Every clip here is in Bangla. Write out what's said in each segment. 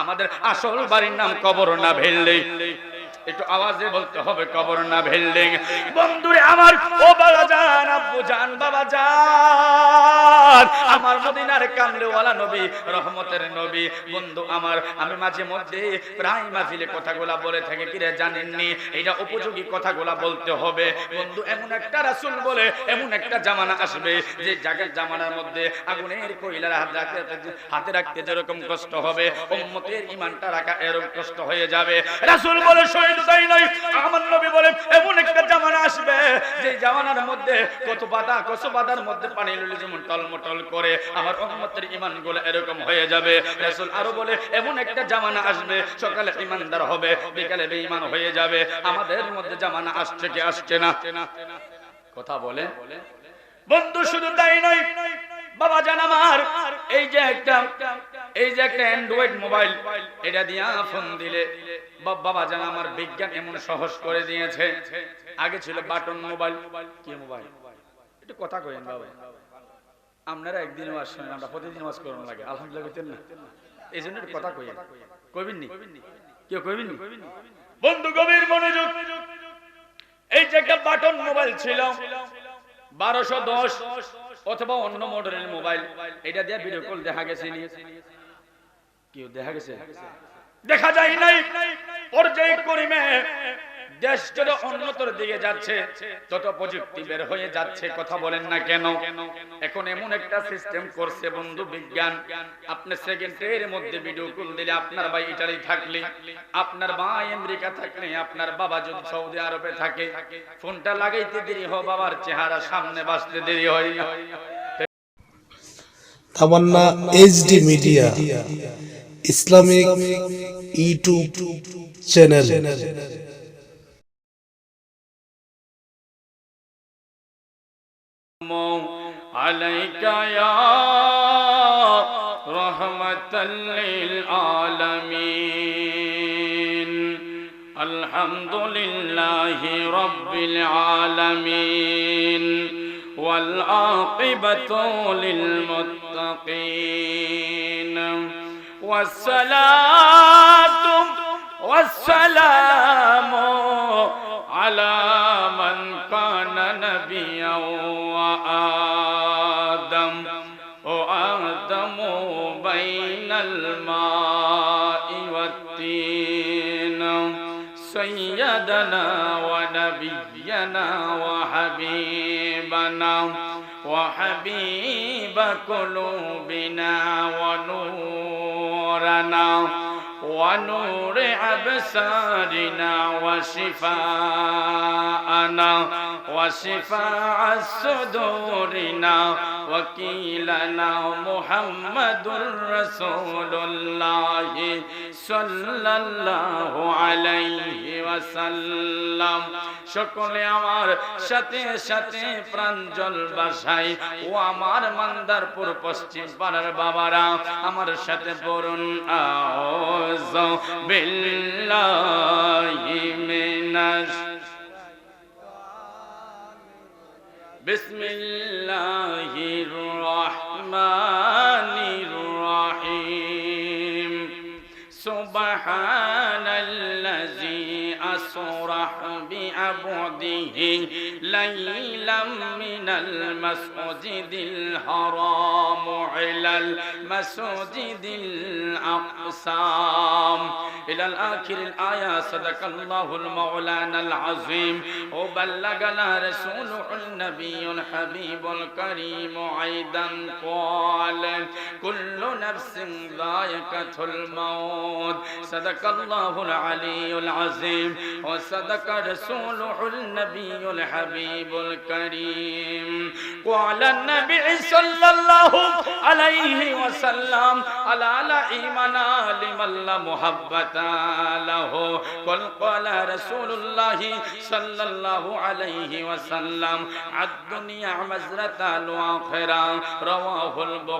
আমাদের আসল বাড়ির নাম কবর না ভেল্ডিং একটু আওয়াজে বলতে হবে, কবর না বিল্ডিং। বন্ধুরে আমার, ও বাবা জান, আব্বু জান, বাবা জান। আমার মদিনার কামলেওয়ালা নবী, রহমতের নবী। বন্ধু আমার, আমি মাঝে মধ্যে প্রায় মাহফিলে কথাগুলা বলে থাকি, কিরে জানেননি? এটা উপযোগী কথাগুলা বলতে হবে। বন্ধু, এমন একটা রাসূল বলে, এমন একটা জামানা আসবে, যে জায়গার জামানার মধ্যে আগুনের কয়লার হাত রাখতে, হাতে রাখতে যেরকম কষ্ট হবে, উম্মতের ইমানটা রাখা এরকম কষ্ট হয়ে যাবে। রাসূল বলে সকালে ইমানদার হবে, বিকালে বেঈমান হয়ে যাবে। আমাদের মধ্যে জামানা আসছে কি আসছে না? কথা বলে, বন্ধু, শুধু তাই নয়, বাবা জান আমার, এই যে একটা, এই যে একটা অ্যান্ড্রয়েড মোবাইল এটা দিয়া ফোন দিলে বাবা জান আমার বিজ্ঞান এমন সহজ করে দিয়েছে। আগে ছিল বাটন মোবাইল। কি মোবাইল? একটু কথা কইেন বাবা। আপনারা একদিনও আসছেন আমরা প্রতিদিন ওয়াজ করুন লাগে। আলহামদুলিল্লাহ কইতেন না। এই জন্য কথা কইেন কইবেন নি? কেউ কইবেন নি? বন্ধু, গভীর মনোযোগ। এই যে একটা বাটন মোবাইল ছিল, বারোশো দশ অথবা অন্য মডেলের মোবাইল, এটা দিয়ে ভিডিও কল দেখা গেছে নি? কেউ দেখা গেছে? দেখা যায় নাই। পর্যায়ে করিমে দেশ যত উন্নতর দিকে যাচ্ছে তত প্রযুক্তি বের হয়ে যাচ্ছে, কথা বলেন না কেন? এখন এমন একটা সিস্টেম করছে বন্ধু বিজ্ঞান। আপনি সেকেন্ডের মধ্যে ভিডিও কল দিলে আপনার ভাই ইটালি থাকলে, আপনার ভাই আমেরিকা থাকলে, আপনার বাবা যদি সৌদি আরবে থাকে, ফোনটা লাগাইতে দেরি হয়, বাবার চেহারা সামনে বাসতে দেরি হয় Tamanna HD media Islamic YouTube channel عليك يا رحمة للعالمين الحمد لله رب العالمين والعاقبة للمتقين والصلاة والسلام على من كان نبيا وآدم. وآدم بين الماء والتين. سيدنا ونبينا وحبيبنا وحبيب قلوبنا i know ونور أبصارنا وشفاءنا وشفاء صدورنا وكيلنا محمد رسول الله صلى الله عليه وسلم সকলে আমার সাথে সাথে প্রাঞ্জল বাসাই ও আমার মান্দারপুর পশ্চিম পাড়ার বাবারা আমার সাথে পড়ুন আউজ بالله من بسم الله الرحمن ليلا من المسجد الحرام إلى المسجد الأقصى. إلى الآخر الآية صدق الله المولانا العظيم. وبلغنا رسوله النبي الحبيب الكريم أيضا. قال বলেন كل نفس যায়িকাতুল الموت. صدق الله العلي العظيم. وصدق رسوله النبي الحبيب الكريم. قال النبي صلى الله عليه وسلم. على لا ايمان لمن لا محبة له. قل قال رسول الله صلى الله عليه وسلم. الدنيا نعم مزرة الآخرة. رواه البخاري.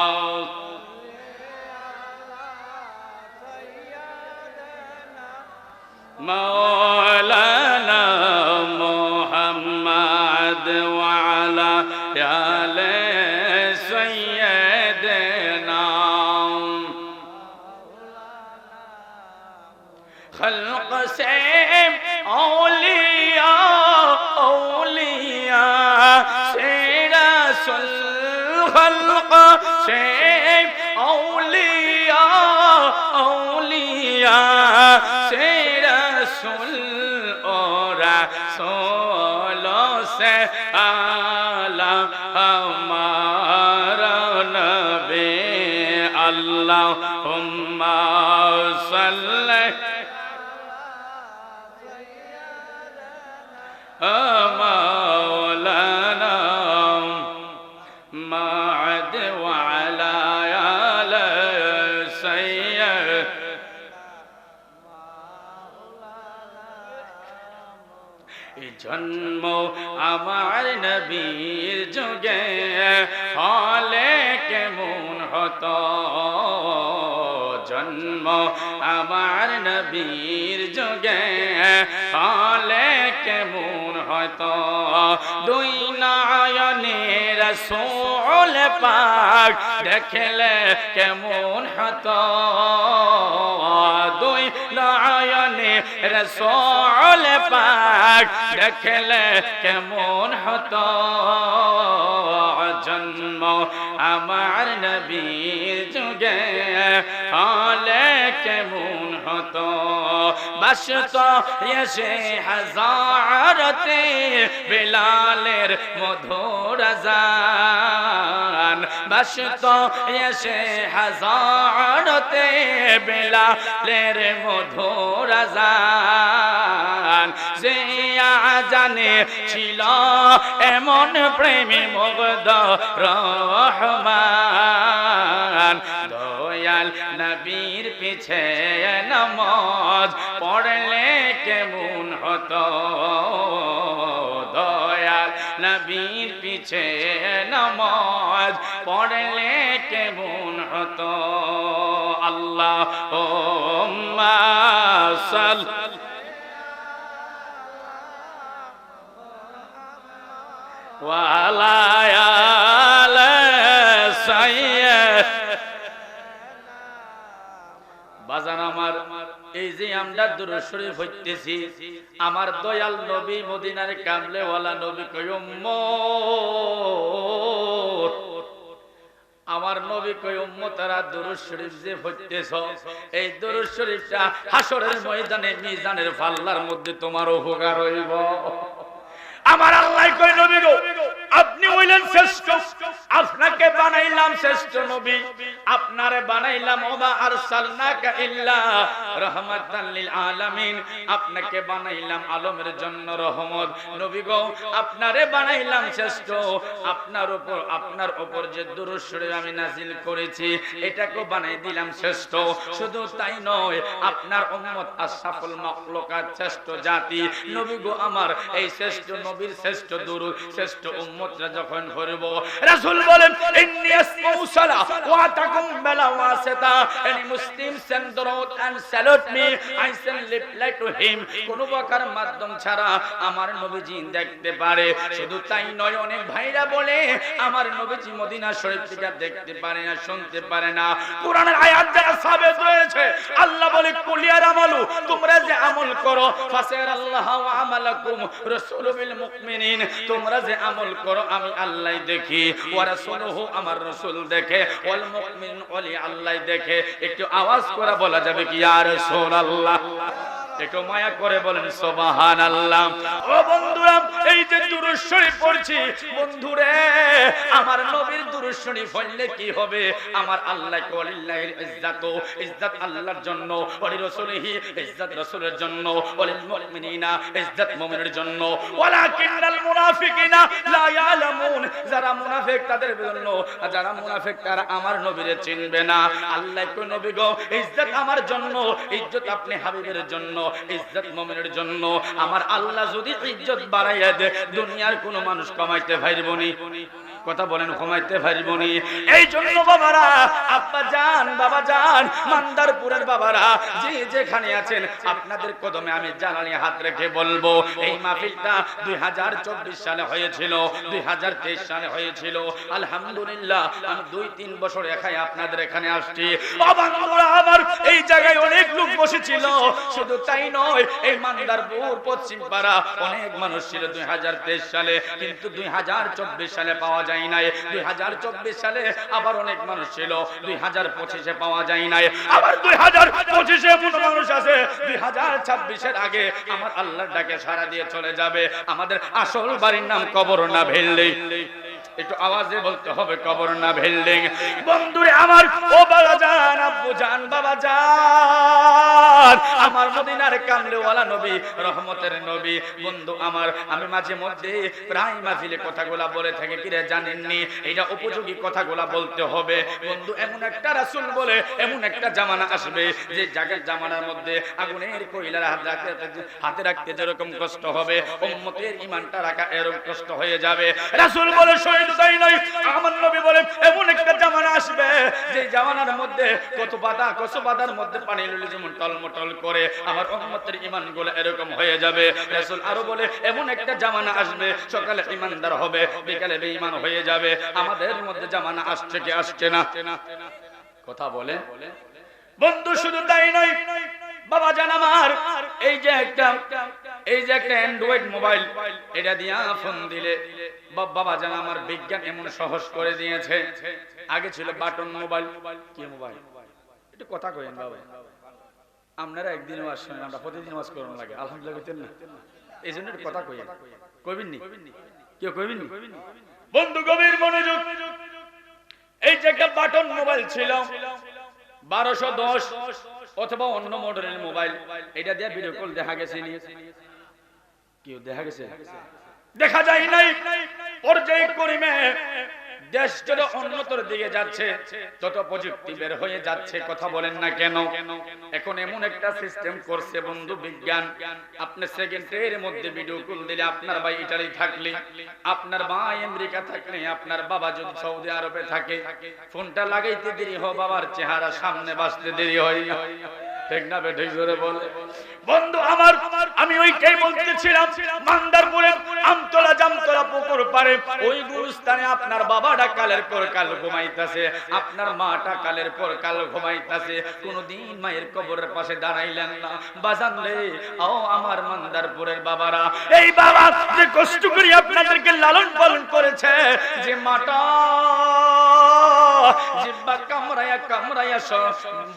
مولانا محمد وعلى آل سيدنا خلق سيم أولياء أولياء سيرة الخلق سيم أولياء أولياء سيرة রসুল ও রসুল সে আলা আমার নবে আল্লাহ সাল্লা নবীর যুগে হলে কেমন হতো? জন্ম আমার নবীর যুগে হলে কেমন হতো? দুই নয়নের সোল পাক দেখলে কেমন হতো? নয়নে রসল পাক দেখলে কেমন হতো? জন্ম আমার নবীর যুগে। হলে এসে হাজারতে বিলালের মধুর জান বাসত এসে হাজারতে বিলালের মধুর জান যে জানে ছিল এমন প্রেমী মুগ্ধ রহমান। বিলাল নবীর পিছে নামাজ পড়লে কেমন হত? দয়াল নবীর পিছে নামাজ পড়লে কেমন হত? আল্লাহ ও সাল ওয়ালায়া আমরা দুরূদ হইতেছি। আমার দয়াল নবী মদিনার কামলেওয়ালা নবী কয়ম্ম আমার নবী যে পড়তেছ এই দুরূদ হাসরের ময়দানে মিজানের পাল্লার মধ্যে তোমার উপকার হইব। আমার আল্লাহ নবী গো আপনি হইলেন শ্রেষ্ঠ। আপনাকে বানাইলাম শ্রেষ্ঠ নবী। আপনারে বানাইলাম ওমা আরসালনাকা ইল্লা রাহমাতাল লিল আলামিন। আপনাকে বানাইলাম আলমের জন্য রহমত। নবী গো, আপনারে বানাইলাম শ্রেষ্ঠ। আপনার উপর আপনার উপর যে দুরূদ শরীফ আমি নাজিল করেছি এটাকে বানাই দিলাম শ্রেষ্ঠ। শুধু তাই নয়, আপনার উম্মত আশরাফুল মাখলুকাত শ্রেষ্ঠ জাতি। নবী গো, আমার এই শ্রেষ্ঠ নবীর শ্রেষ্ঠ দুরূদ, শ্রেষ্ঠ উম্মতরা যখন করব, রাসূল বলেন, ইন্নী আসমাউ সালা ওয়া তাকুম বালা ওয়াসিতা। Any Muslim send and salute me, I send reply to him. কোন প্রকার মাধ্যম ছাড়া আমার নবীজি দেখতে পারে। শুধু তাই নয়, অনেক ভাইরা বলে, আমার নবীজি মদিনা শরীফ থেকে দেখতে পারে না, শুনতে পারে না। কোরআনের আয়াত দ্বারা সাবেত হয়েছে, আল্লাহ বলে কুলিয়ার আমলু, তোমরা যে আমল করো, ফাসের আল্লাহ ওয়া আমালাকুম রাসূলু বিল মুমিনিন। তোমরা যে আমল করো আমি আল্লাহ দেখি, ওয়া রাসূলুহু আমার রসুল দেখে, ওয়াল মুমিন ওলি আল্লাহ দেখে, একটু আওয়াজ করে বলা যাবে কি, ইয়া রাসূলুল্লাহ। একটু মায়া করে বলেন সোবাহান আল্লাহ ও বন্ধুরা, এই যে পড়ছি, বন্ধুরে, আমার নবীর কি হবে? আমার আল্লাহ ইজ্জাতু, ইজ্জত আল্লাহর জন্য রাসূলিহি, ইজ্জত রাসূলের জন্য মুমিনিনা, ইজ্জত মুমিনের জন্য। মুনাফিকিনা লা ইয়ালামুন, যারা মুনাফিক তাদের জন্য যারা মুনাফিক তারা আমার নবীরে চিনবে না। আল্লাহ কো নবী গো, ইজ্জত আমার জন্য, ইজ্জত আপনি হাবিবের জন্য ইজ্জত মুমিনের জন্য। আমার আল্লাহ যদি ইজ্জত বাড়াইয়া দেয় দুনিয়ার কোনো মানুষ কমাইতে পারবনি। কথা বলেন, কমাইতে পারবনি। এই জন্য বাবারা, আব্বা যান, বাবা যান, মান্দারপুরের বাবারা, যে যেখানে আছেন, আপনাদের কদমে আমি জানানি হাত রেখে বলব। এই মাহফিলটা দুই হাজার চব্বিশ সালে হয়েছিল, দুই হাজার তেইশ সালে হয়েছিল। আলহামদুলিল্লাহ, আমি দুই তিন বছর একাই আপনাদের এখানে আসছি। আবার এই জায়গায় অনেক লোক বসেছিল। শুধু তাই নয়, এই মান্দারপুর পশ্চিম পাড়া অনেক মানুষ ছিল দুই হাজার তেইশ সালে, কিন্তু দুই হাজার চব্বিশ সালে পাওয়া যায় নাই। দুই হাজার চব্বিশ সালে আবার অনেক মানুষ ছিল, দুই হাজার পঁচিশে পাওয়া যায় নাই। আবার দুই হাজার পঁচিশে মানুষ আছে, দুই হাজার ছাব্বিশের আগে আমার আল্লাহর ডাকে সারা দিয়ে চলে যাবে। আমাদের আসল বাড়ির নাম কবর না ভেললেই একটু আওয়াজে বলতে হবে কবর না বিল্ডিং বন্ধুরে আমার, ও বাবা জান, আব্বু জান, বাবা জান। আমার মদিনার কামলেওয়ালা নবী, রহমতের নবী। বন্ধু আমার, আমি মাঝে মধ্যে প্রায় মাহফিলে কথাগুলা বলে থাকি, কিরে জানেননি? এটা উপযোগী কথাগুলা বলতে হবে। বন্ধু, এমন একটা রাসূল বলে, এমন একটা জামানা আসবে, যে জায়গার জামানার মধ্যে আগুনের কয়লার হাত রাখতে, হাতে রাখতে যেরকম কষ্ট হবে, উম্মতের ইমানটা রাখা এরকম কষ্ট হয়ে যাবে। রাসূল বলে, শহীদ তাই নয়, আমার নবী বলে, এমন একটা জামানা আসবে, যে জামানার মধ্যে কত বাধা, কত বাধার মধ্যে পানি লুলি যেমন টলমটল করে আমার উম্মতের ইমানগুলো এরকম হয়ে যাবে। রাসূল আরও বলে, এমন একটা জামানা আসবে, সকালে ইমানদার হবে, বিকালে বেঈমান হয়ে যাবে। আমাদের মধ্যে জামানা আসছে কি আসছে না? কথা বলে, বন্ধু, শুধু তাই নয়, বাবা জান আমার, এই যে একটা, এই যে একটা অ্যান্ড্রয়েড মোবাইল এটা দিয়া ফোন দিলে বাবা জান আমার বিজ্ঞান এমন সহজ করে দিয়েছে। আগে ছিল বাটন মোবাইল কি মোবাইল একটু কথা কইেন বাবা। আপনারা একদিনও আসছেন আমরা প্রতিদিন ওয়াজ করুন লাগে। আলহামদুলিল্লাহ কইতেন না? এই জন্য কথা কইেন কইবেন নি? কেউ কইবেন নি? বন্ধু, গভীর মনোযোগ। এই যে একটা বাটন মোবাইল ছিল, বারোশো দশ অথবা অন্য মডেলের মোবাইল, এটা দিয়ে ভিডিও কল দেখা গেছে? কেউ দেখা গেছে? দেখা যায় নাই। পর্যায় করিমে দেশ যত উন্নতর দিকে যাচ্ছে, তত প্রযুক্তি বের হয়ে যাচ্ছে, কথা বলেন না কেন? এখন এমন একটা সিস্টেম করছে বন্ধু বিজ্ঞান। আপনি সেকেন্ডের মধ্যে ভিডিও কল দিলে আপনার ভাই ইটালি থাকলে, আপনার আমেরিকা থাকলে, আপনার বাবা যদি সৌদি আরবে থাকে, ফোনটা লাগাইতে দেরি হয় বাবার চেহারা সামনে বাসতে দেরি হয় ঠিক না জোরে বলে বন্ধু আমার, আমি ওইটাই বলতেছিলাম, মান্দারপুরে আমতলা জামতলা পুকুর পারে ওই গুরুস্থানে আপনার বাবাটা কালের পর কাল ঘুমাইতাছে, আপনার মাটা কালের পর কাল ঘুমাইতাছে। কোনদিন মায়ের কবরের পাশে দাঁড়াইলেন না। বাজান রে ও আমার মান্দারপুরের বাবারা। এই বাবা যে কষ্ট করে আপনাদেরকে লালন পালন করেছে, যে মাটা জিব্বা কামড়াইয়া স-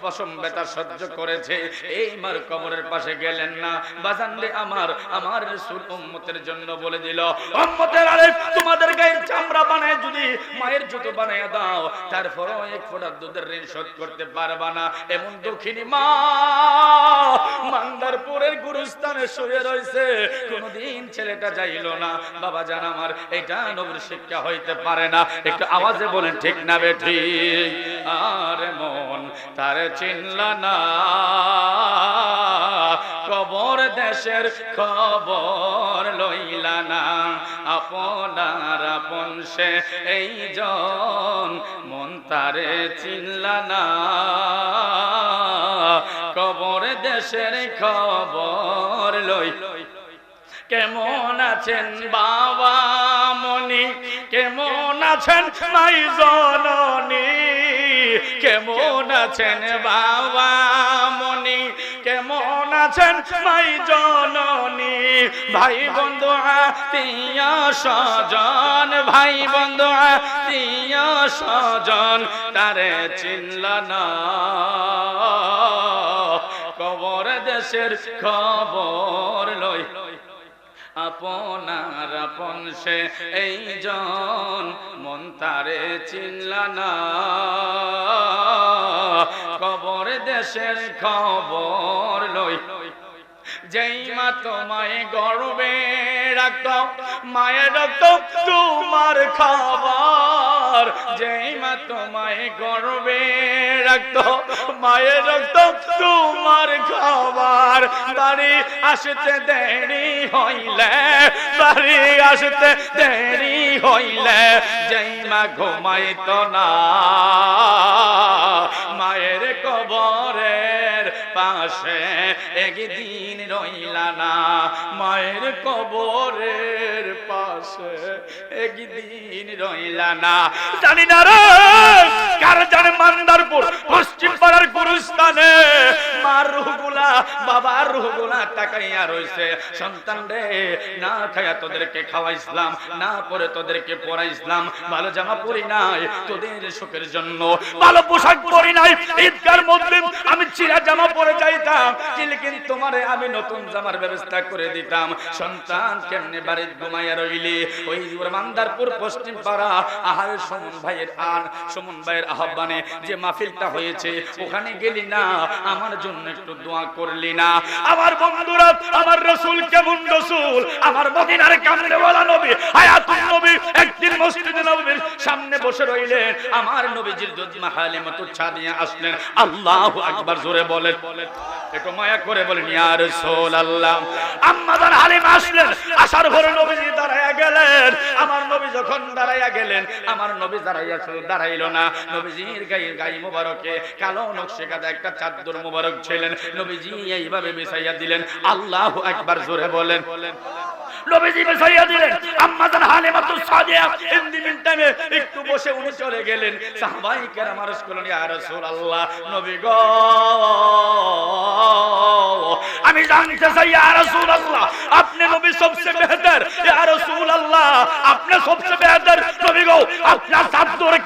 বসম বেতা সহ্য করেছে। এই কবরের পাশে গেলেন না। বাজান রে আমার আমার উম্মতের জন্য বলে দিল, উম্মতের আরে তোমাদের গায়ের চামড়া বানায় যদি মায়ের জুতো বানায় দাও, তারপরও এক ফোঁটা দুধের ঋণ শোধ করতে পারবা না। এমন মা, মান্দারপুরের গুরুস্থানে শুয়ে রয়েছে। কোনদিন ছেলেটা যাইলো না। বাবা জান আমার, এটা নবীর শিক্ষা হইতে পারে না। একটু আওয়াজে বলেন, ঠিক না বেঠি আর মন তার চিনল না। কবর দেশের খবর লইলা না। আপনার আপন সে এই জন মন তারে চিনলা না। কবর দেশের খবর লই কেমন আছেন বাবা মনি কেমন আছেন মাই জননী? কেমন আছেন বাবা মনি কেমন আছেন মাই জননী? ভাই বন্ধু, আত্মীয় স্বজন, ভাই বন্ধু, আত্মীয় স্বজন, তারে চিনল না। কবর দেশের খবর লই আপনার আপন সে এই জন মন তারে চিনল না কবর দেশের খবর লই। যেই মা তোমায় গর্বে রাখত, মায়ের রক্ত তোমার খাবার। পর যেই মা তোমায় গর্বে রাখত, মায়ের রক্ত তোমার খাবার। বাড়ি আসতে দেরি হইলে, বাড়ি আসতে দেরি হইলে, যেই মা ঘুমাইতো না। পাশে একদিন রইলা না, মায়ের কবরের পাশে একদিন রইলা না। জানি না রে, কার জানে মান্দারপুর, পশ্চিম পাড়ার গুরুস্থানে, মার রুহগুলা, বাবার রুহগুলা তাকাইয়া রইছে। সন্তান রে, না খায়া তোদেরকে খাওয়াইছিলাম, না পরে তোদেরকে পড়াইছিলাম, ভালো জামা পরি নাই তোদের সুখের জন্য, ভালো পোশাক পরি নাই, ঈদগার মধ্যে আমি চিরা জামা পরে কিন্তু তোমারে আমি নতুন জামার ব্যবস্থা করে দিতাম। সন্তান কেমনে বাড়ির ঘুমাইয়া রইলি? ওই পশ্চিম পাড়া। আহার সুমন ভাইয়ের আন ভাইয়ের আহ্বানে যে মাহফিলটা হয়েছে, ওখানে গেলি না, আমার জন্য একটু দোয়া করলি না। আমার বন্ধুরা, আমার রসুল কেমন রসুল? আমার মদিনার নবী, হায়াতুন নবী, একদিন মসজিদে নবীর সামনে বসে রইলেন। আমার নবীজির যদমা হালিমাতু ছাদিয়া আসলেন। আল্লাহু আকবার, জোরে বলেন। একটু মায়া করে বলেন, ইয়া রাসূলুল্লাহ। আম্মাদান হালিমা আসলেন, আসার পরে নবীজি দাঁড়ায়া গেলেন। আমার নবী যখন দাঁড়াইয়া গেলেন, আমার নবী দাঁড়াইয়া শুধু দাঁড়াইলো না, নবীজির গায়ে গায়ে মুবারকে, কালো নকশে কাদা একটা চাদর মুবারক ছিলেন। নবীজি এইভাবে বিছাইয়া দিলেন, আল্লাহু আকবার জোরে বলেন। নবীজি বিছাইয়া দিলেন আম্মাজান Halimatus Sadia. In the mean টাইমে একটু বসে উনি চলে গেলেন। সাহাবাই কেরাম আরজ করলেন, ইয়া রাসূলুল্লাহ। নবী গো আমি জানতে চাই, ইয়া রাসূলুল্লাহ, আপনি নবী সবচেয়ে বেহতর ইয়া রাসূলুল্লাহ, আপনি সবচেয়ে বেহতর নবী গো আপনার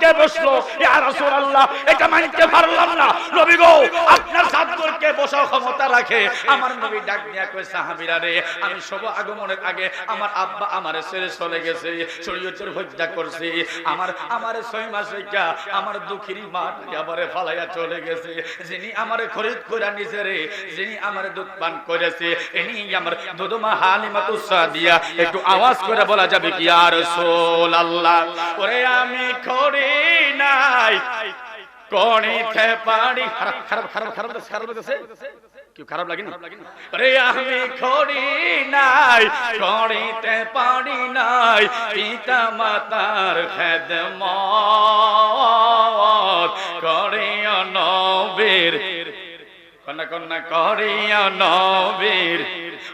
কে বসল? ইয়া রাসূলুল্লাহ, এটা মানতে পারলাম না। নবী গো, আপনার চাদর কে বসার ক্ষমতা রাখে? আমার নবী ডাক দিয়া কই সাহাবীরা রে, আমি সব আগমনের আগে আমার আব্বা আমারে ছেড়ে চলে গেছে, শরীয়তের হত্যা করছে। আমার আমার ছয় মাস হইকা আমার দুঃখিনী মা আমারে ফালাইয়া চলে গেছে। যিনি আমারে খরিদ কইরা নিছে রে, যিনি আমারে দুধ পান করেছে ইনি আমার দুধমা হালিমা তুসাদিয়া একটু আওয়াজ করে বলা যাবে কি আর সোল আল্লাহ ওরে আমি খড়ি নাই। কণিতে পাড়ি খারাপ খারাপ খারাপ খারাপ খারাপ লাগতেছে কি খারাপ লাগে না রে আমি খড়ি নাই কণিতে পাড়ি নাই পিতা মাতার খেদমত করিয়া নবীর। কন্যা কন্যা, করিয়া নবীর।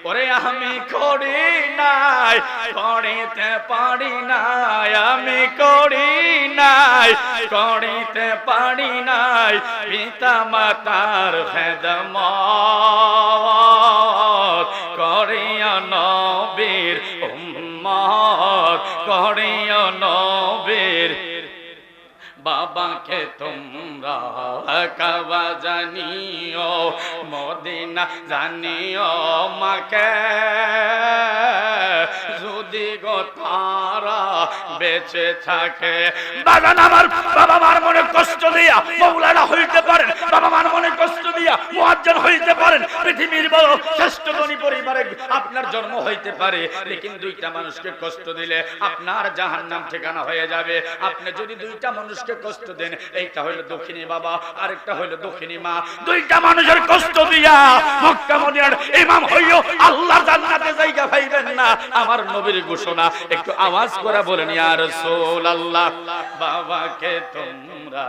ওরে আমি করি নাই, করিতে পারি নাই, আমি করি নাই, করিতে পারি নাই, পিতা মাতার হেদম করিয়া নবীর উম্মত করিয়া বাবাকে তোমরা কাবা জানিও, মদিনা জানিও মাকে। যদি গো তারা বেঁচে থাকে বাগান আমার বাবা মার মনে কষ্ট দিয়া মৌলানা হইতে পারেন। বাবা মার মনে কষ্ট মুয়াজ্জিন হইতে পারেন। পৃথিবীর বড় শ্রেষ্ঠ ধনী পরিবারে আপনার জন্ম হইতে পারে। লেকিন দুইটা মানুষকে কষ্ট দিলে আপনার জাহান্নাম ঠিকানা হয়ে যাবে। আপনি যদি দুইটা মানুষকে কষ্ট দেন, এইটা হইল দক্ষিণী বাবা, আরেকটা হইল দক্ষিণী মা। দুইটা মানুষের কষ্ট দিয়া মক্কা মদিনার ইমাম হইও আল্লাহ জান্নাতে জায়গা পাইবেন না। আমার নবীর ঘোষণা, একটু আওয়াজ করে বলেন, ইয়া রাসূলুল্লাহ, বাবাকে তোমরা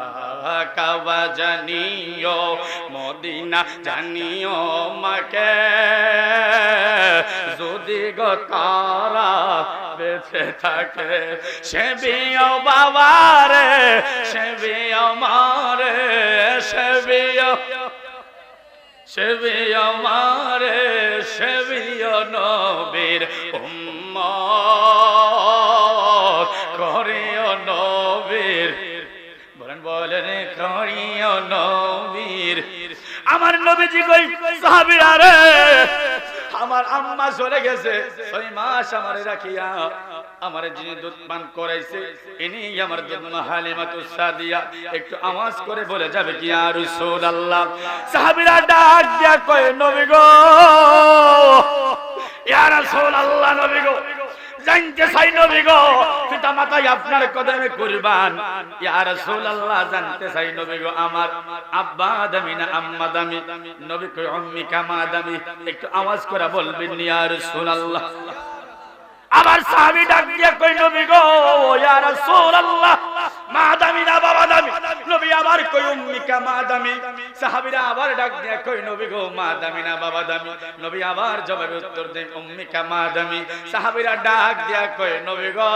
কাবা জানিও মদিনা জানিও মাকে। যদি গো তারা বেঁচে থাকে, সে বিও বাবারে, সে বিও মারে, সে বিও সে বিও মারে, সে বিও নবীর উম্মত করিও আমার নবীজি কই, সাহাবীরা রে, আমার আম্মা চলে গেছে। ছয় মাস আমারে রাখিয়া, আমারে যিনি দুধ পান করাইছে, ইনি আমার জন্য হালিমাতু সাদিয়া, একটু আওয়াজ করে বলে যাবে কি আর রাসূলুল্লাহ। সাহাবীরা ডাক দিয়া কয়, নবী গো, ইয়া রাসূলুল্লাহ, নবী গো। জানতে চাই নবী গো। পিতা আপনার কদমে কুরবান। ইয়া রাসূলুল্লাহ, জানতে চাই নবী গো আমার। আব্বা দামি না আম্মা দামি? নবী কই উম্মি কামা দামি? একটু আওয়াজ করে বলবেন ইয়া রাসূলুল্লাহ। আবার সাহাবী ডাক দিয়ে কই, নবী গো, ইয়া রাসূলুল্লাহ মা দামি না বাবা দামি নবী আবার কই উম্মিকা মা দামি সাহাবীরা আবার ডাক দিয়া কই নবী গো মা দামি না বাবা দামি? নবী আবার জবাবে উত্তর দেন উম্মিকা মা দামি সাহাবীরা ডাক দিয়া কই নবী গো,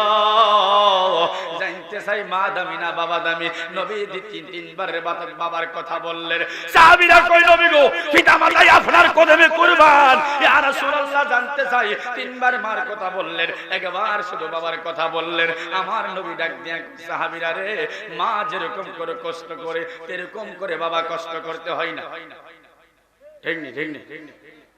জানতে চাই মা দামি না বাবা দামি? নবী দি তিন তিনবার বাবা- বাবার কথা বললেন। সাহাবীরা কই নবী গো, পিতা মাতাই আপনার কদমে কুরবান। ইয়া রাসূলুল্লাহ, জানতে চাই তিনবার মার কথা বললেন, একবার শুধু বাবার কথা বললেন। আমার নবী ডাক দিয়া, সাহাবিরা রে, মা যেরকম করে কষ্ট করে এরকম করে বাবা কষ্ট করতে হয় না। ঠিক নেই ঠিক নি?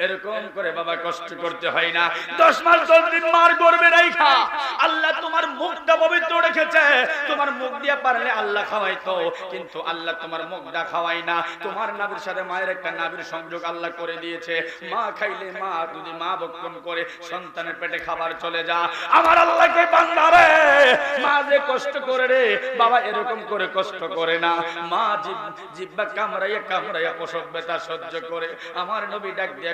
এরকম করে বাবা কষ্ট করতে হয় না। দশ মাস দশ দিন মার গর্বে রাইখা। আল্লাহ তোমার মুখটা পবিত্র রেখেছে। তোমার মুখ দিয়ে পারলে আল্লাহ খাওয়াইতো। কিন্তু আল্লাহ তোমার মুখটা খাওয়াই না। তোমার নাবির সাথে মায়ের একটা নাবির সংযোগ আল্লাহ করে দিয়েছে। মা খাইলে মা যদি মা বক্ষণ করে সন্তানের পেটে খাবার চলে যা। আমার আল্লাহকে বান্দারে মা যে কষ্ট করে রে বাবা এরকম করে কষ্ট করে না। মা জিব- জিব্বা কামড়াইয়া কামড়াইয়া প্রসব ব্যথা সহ্য করে। আমার নবী ডাক দিয়া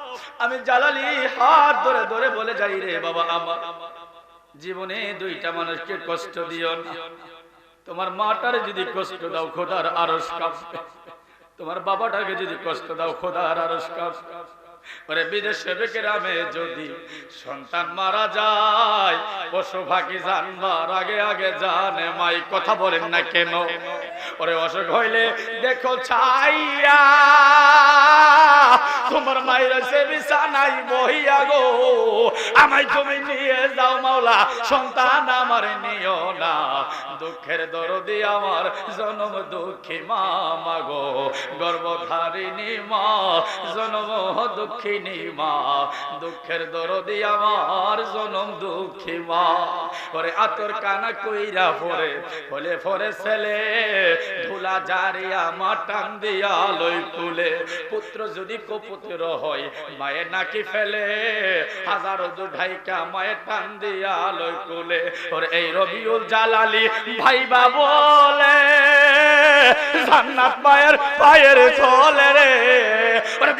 আমি জালালি হাত ধরে ধরে বলে যাই রে বাবা, আমার জীবনে দুইটা মানুষকে কষ্ট দিও না। তোমার মাটার যদি কষ্ট দাও, খোদার আরস কাপ তোমার বাবাটাকে যদি কষ্ট দাও, খোদার আরস কাঁপবে। ওরে বিদেশে যদি সন্তান মারা যায়, পশু জানবার আগে আগে জানে মাই, কথা বলেন না কেন? ওরে অসুখ হইলে দেখো ছাইয়া, তোমার মায়ের সে বিছানাই বহিয়া গো, আমায় তুমি নিয়ে যাও মাওলা, সন্তান আমার নিও না। দুঃখের দরদি আমার জনম দুঃখী মা মাগো গর্ভধারিণী মা, জনম দুঃখিনী মা, দুঃখের দরদি আমার জনম দুঃখী মা। ওরে আতর কানা কইরা পরে বলে পরে ছেলে, ধুলা জারিয়া মাটান দিয়া লই তুলে। পুত্র যদি কপুত্র হয়, মায়ের নাকি ফেলে, হাজারো দুঢাইকা মায়ের টান দিয়া লই তুলে। ওর এই রবিউল জালালি ভাইবা বলে, জান্নাত মায়ের পায়ের চলে রে। ওরে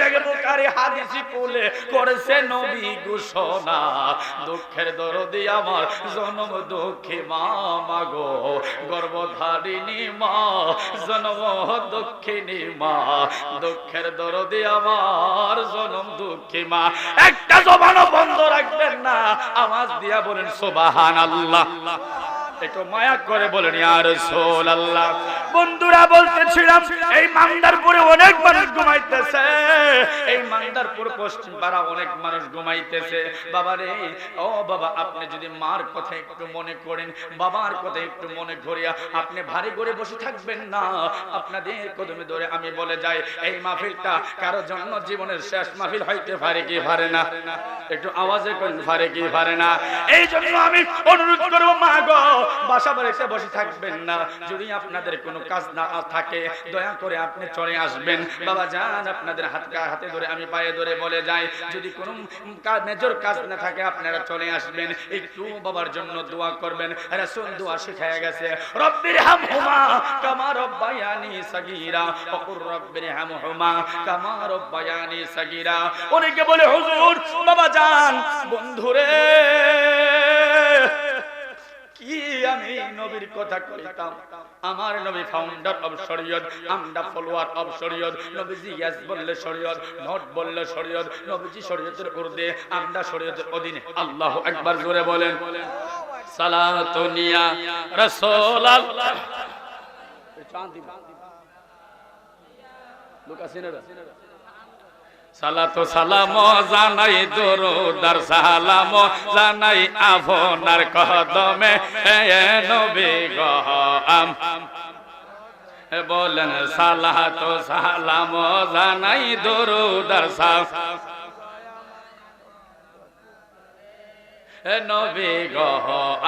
বুকারি হাদিসি কুলে করেছে নবী ঘোষণা। দুঃখের দরদি আমার, জনম দুঃখী মা মাগো গর্ভধারিণী মা, জনম দক্ষিণী মা। দুঃখের দরদি আমার, জনম দুঃখী মা। একটা জবানও বন্ধ রাখবেন না। আওয়াজ দিয়া বলেন সোবাহান আল্লাহ একটু মায়া করে বলেন আর সোল আল্লাহ বন্ধুরা বলতেছিলাম, এই মান্দারপুরে অনেক মানুষ ঘুমাইতেছে। এই মান্দারপুর পশ্চিম পাড়া অনেক মানুষ ঘুমাইতেছে। বাবা রে, ও বাবা, আপনি যদি মার কথা একটু মনে করেন, বাবার কথা একটু মনে করিয়া আপনি ভারী করে বসে থাকবেন না। আপনাদের কদমে ধরে আমি বলে যাই, এই মাহফিলটা কারও জন্য জীবনের শেষ মাহফিল হইতে পারে কি পারে না? একটু আওয়াজে কোন পারে কি পারে না? এই জন্য আমি অনুরোধ করব, মা গো, বাসা বাড়িতে বসে থাকবেন না। যদি আপনাদের কোনো কাজ না থাকে, দয়া করে আপনি চলে আসবেন। বাবা যান, আপনাদের হাত হাতে ধরে আমি পায়ে ধরে বলে যাই। যদি কোনো মেজর কাজ না থাকে, আপনারা চলে আসবেন। একটু বাবার জন্য দোয়া করবেন। দোয়া শিখায়া গেছে, রব্বির কামা রব্বায়ানি রব্বির কামা রব্বায়ানি অনেকে বলে, হুজুর, বাবা যান, বন্ধুরে কি আমি নবীর কথা কইতাম? আমার নবী ফাউন্ডার অফ শরীয়ত, আমরা ফলোয়ার অফ শরীয়ত, নবীজি ইয়াস বললে শরীয়ত নট বললে শরীয়ত, নবীজি শরীয়তের ঊর্ধ্বে আমরা শরীয়তের অধীনে। আল্লাহু আকবার জোরে বলেন সালাতুনিয়া রাসূলুল্লাহ। সালাতো সালাম, জানাই দরুদার সালাম, জানাই আপনার কদমে এ নবী গো, আম বলেন সালাতো সালাম, জানাই দরুদার সাহ নবী গহ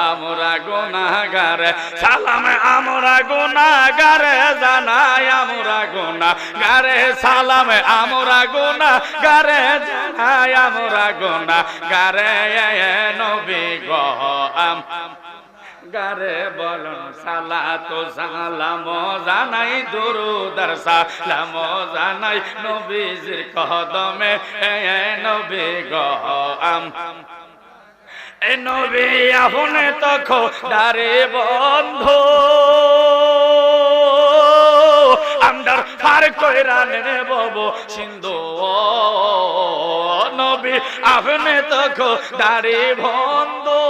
আমরা গুনাগার সালাম, আমরা গুনাগার জানাই আমরা গুনাগারে সালাম, আমরা গুনাগারে জানাই আমরা গুনাগারে নবী গহ আম গারে বলুন, সালাত সালাম জানাই দুরুদার সালাম জানাই নবীজির কদমে। এ নবী গহ আম নবী, আহুনে তখো, দারে বন্ধু। আমদার পার কইরা নে বব, সিন্ধু নবী, আহুনে তখো, দারে বন্ধু।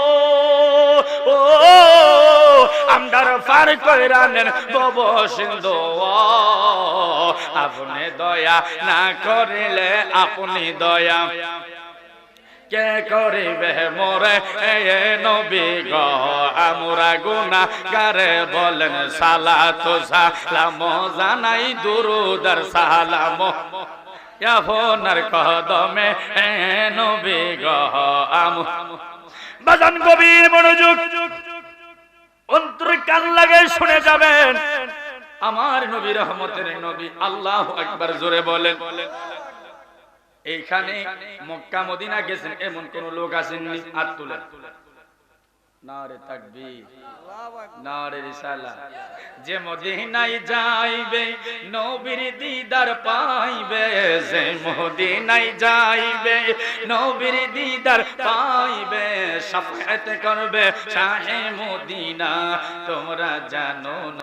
ও, আমদার পার কইরা নেন বব, সিন্ধু আপনি দয়া না করিলে আপনি দয়া। কে করিবে মোরে? এ নবী গ, আমরা গুনা গারে বলেন, সালাত সালাম জানাই, দুরুদার সালাম। ইয়াফনার কদমে এ নবী গ, আম বাজান গভীর মনোযোগ। অন্তর কান লাগে শুনে যাবেন। আমার নবী রহমতের নবী আল্লাহ একবার জোরে বলেন। এইখানে মক্কা, মদিনা গেছেন, এমন কোন লোক আসেননি, হাত তুলেন যে মদিনায় যাইবে, নবীর দিদার পাইবে। যে মদিনায় যাইবে, নবীর দিদার পাইবে। সাফায়াত করবে শাহে মদিনা, তোমরা জানো